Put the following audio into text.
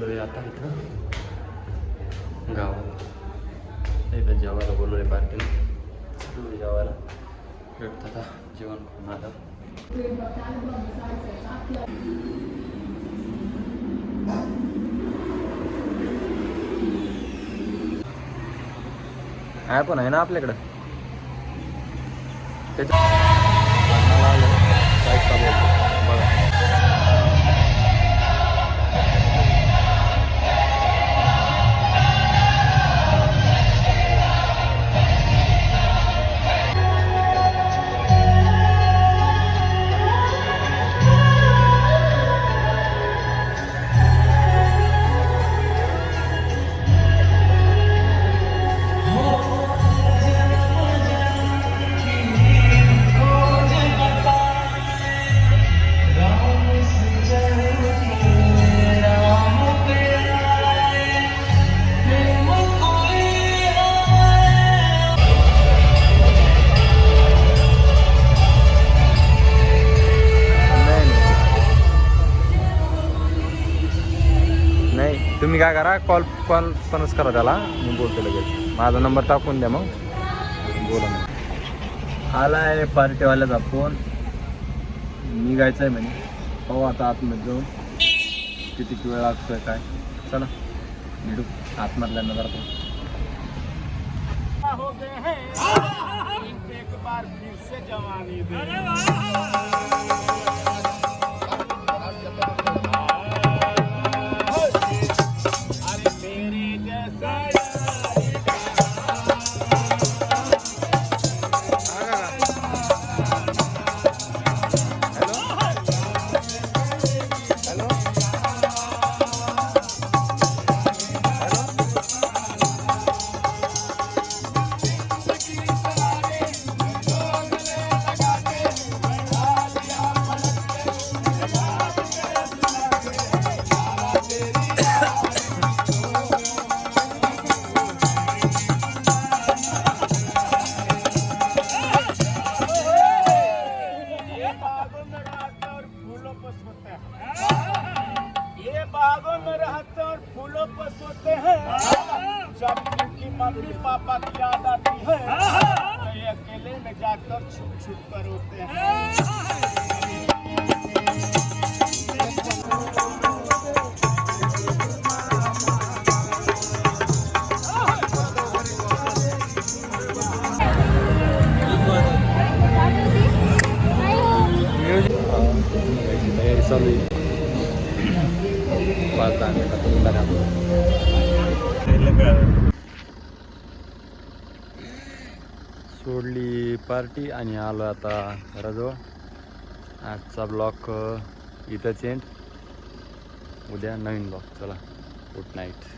आहे आता इथं गावात इथं जेवायला पार्टीला चाललो आहे जेवायला भेटतं आता जेवण करून आलं आहे पण आहे ना आपल्याकडं त्याच्या तुम्ही काय करा कॉल कॉल पणच करा त्याला. मी बोलतो लगेच. माझा नंबर टाकून द्या मग. बोला मग. आला आहे पार्टीवाल्याचा फोन निघायचं आहे म्हणे. पाहू आता आतमध्ये जाऊन किती वेळ लागतोय काय. चला. भेटू. आतमधल्यांना जरा हो गए हैं. एक बार फिर से जवानी दे। बागों में रहते और फूलों पर सोते हैं। जब उनकी मम्मी पापा की याद आती है तो ये अकेले में जाकर छुप छुप कर रोते हैं। आहे पाच दहा मिनिटात सोडली पार्टी आणि आलो आता घराजवळ आजचा ब्लॉक इथं चेंज उद्या नवीन ब्लॉक चला गुड नाईट